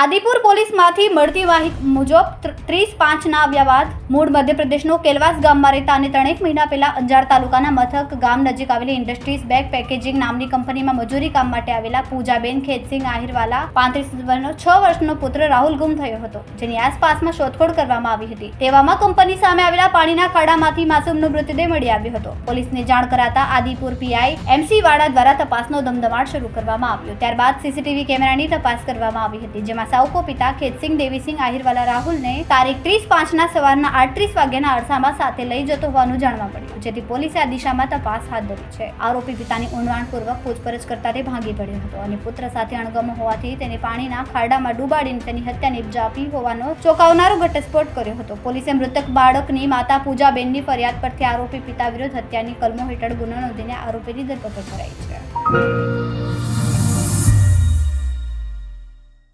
આદિપુર પોલીસમાંથી મળતી માહિતી મુજબ ત્રીસ પાંચના આવ્યા બાદ મૂળ મધ્યપ્રદેશનો કેલવાસ ગામમાં રહેતા અને ત્રણેક મહિના પહેલા અંજાર તાલુકાના મથક ગામ નજીક આવેલી ઇન્ડસ્ટ્રીઝ બેગ પેકેજિંગ નામની કંપનીમાં મજૂરી કામ માટે આવેલા પૂજાબેન ખેતસિંહ આહિરવાલા, પાંત્રીસ વર્ષનો, છ વર્ષનો પુત્ર રાહુલ ગુમ થયો હતો, જેની આસપાસમાં શોધખોળ કરવામાં આવી હતી. તેવામાં કંપની સામે આવેલા પાણીના ખાડામાંથી માસૂમનો મૃતદેહ મળી આવ્યો હતો. પોલીસને જાણ કરાતા આદિપુર પીઆઈ એમસી વાડા દ્વારા તપાસનો ધમધમાટ શરૂ કરવામાં આવ્યો. ત્યારબાદ સીસીટીવી કેમેરાની તપાસ કરવામાં આવી હતી, જેમાં સાઉકો પિતા ખેતસિંહ, દેવીસિંહ, આહિરવાલા રાહુલને તારીખ ત્રીસ પાંચના સવારના આઠત્રીસ વાગ્યાના અરસામાં સાથે લઈ જતો હોવાનું જાણવા મળ્યું, જેથી પોલીસે આ દિશામાં તપાસ હાથ ધરી છે. આરોપી પિતાની ઊંડાણપૂર્વક પૂછપરછ કરતા તે ભાગી પડ્યો હતો અને પુત્ર સાથે અણગમો હોવાથી તેને પાણીના ખાડામાં ડૂબાડીને તેની હત્યા નિપજાવી હોવાનો ચોંકાવનારો ઘટસ્ફોટ કર્યો હતો. પોલીસે મૃતક બાળકની માતા પૂજાબેનની ફરિયાદ પરથી આરોપી પિતા વિરુદ્ધ હત્યાની કલમો હેઠળ ગુનો નોંધીને આરોપીની ધરપકડ કરાઈ છે.